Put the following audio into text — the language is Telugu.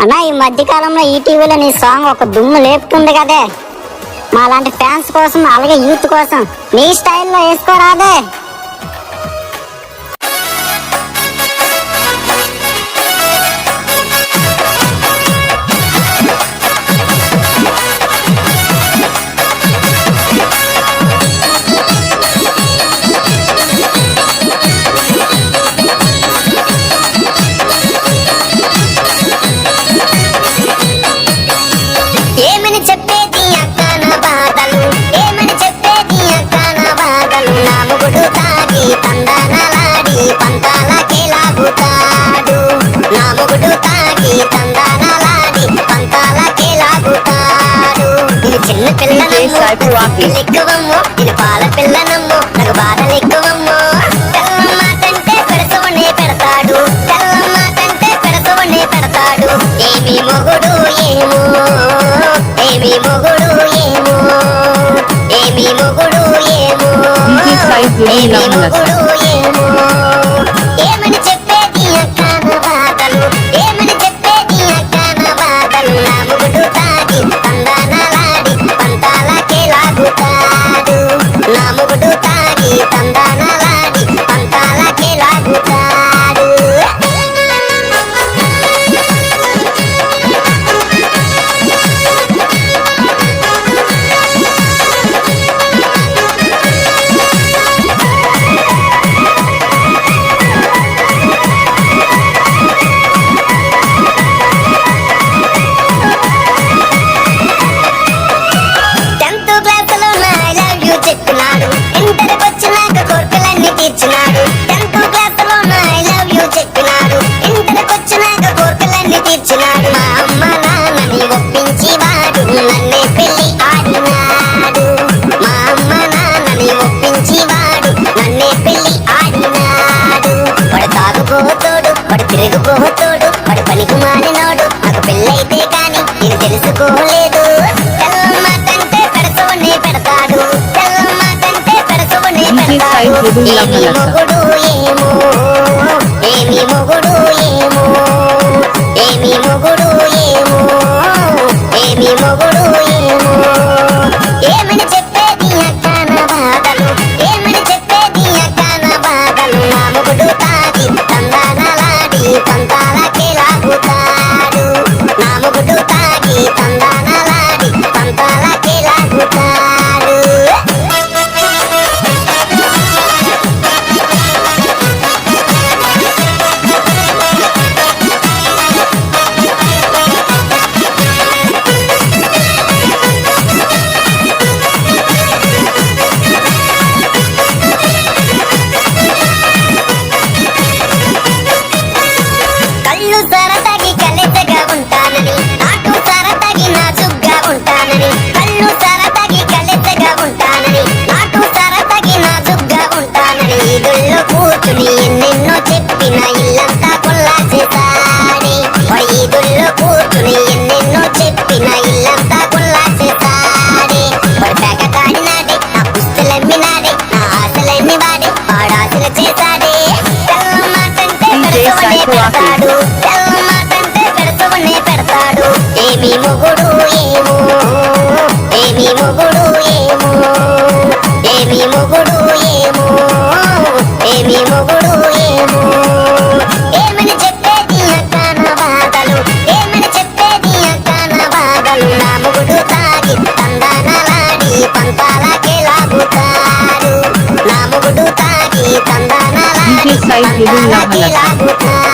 అన్నా ఈ మధ్య కాలంలో నీ సాంగ్ ఒక దుమ్ము లేపుతుంది కదే. మా లాంటి ఫ్యాన్స్ కోసం అలాగే యూత్ కోసం. నీ స్టైల్లో వేసుకోరాదే. బాధలు ఏమని చెప్పేది అక్క నా బాధలు నా ముగుడు తాగి తందనలాడి పంతాలకే లాగుతాడు. నా ముగుడు తాగి తందనలాడి పంతాలకే లాగుతాడు. ఇది చిన్న పిల్లనమ్మో ఎక్కువమ్మో. ఇది పాల పిల్లనమ్మో నాకు బాధలు ఎక్కువమ్మో తెల్లమ్మ కంటే పెడసవనే పెడతాడు. తెల్లమ్మ కంటే పెడసవనే పెడతాడు. ఏమి మొగుడు এই নমস্কার తెలుసుకోలేదు. తెల్లమ్మ కంటే పెడసవనే పెడతాడు. తెల్లమ్మ కంటే పెడసవనే ఇంటి పెడతాడు. మొగుడు ఏమో పెడతాడు. తెల్లమ్మ కంటే పెడసవనే పెడతాడు. ఏమి మొగుడు ఏమో. ఏమి మొగుడు ఏమో. ఏమి మొగుడు ఏమో. ఏమి మొగుడు ఏమో. ఏమని చెప్పేది అక్క నా బాధలు? ఏమని చెప్పేది అక్క నా బాధలు? నా మొగుడు తాగి తందనలాడి పంతాలకే లాగుతాడు. నా మొగుడు తాగి తందనలాడి పంతాలకే. లాగుతాడు.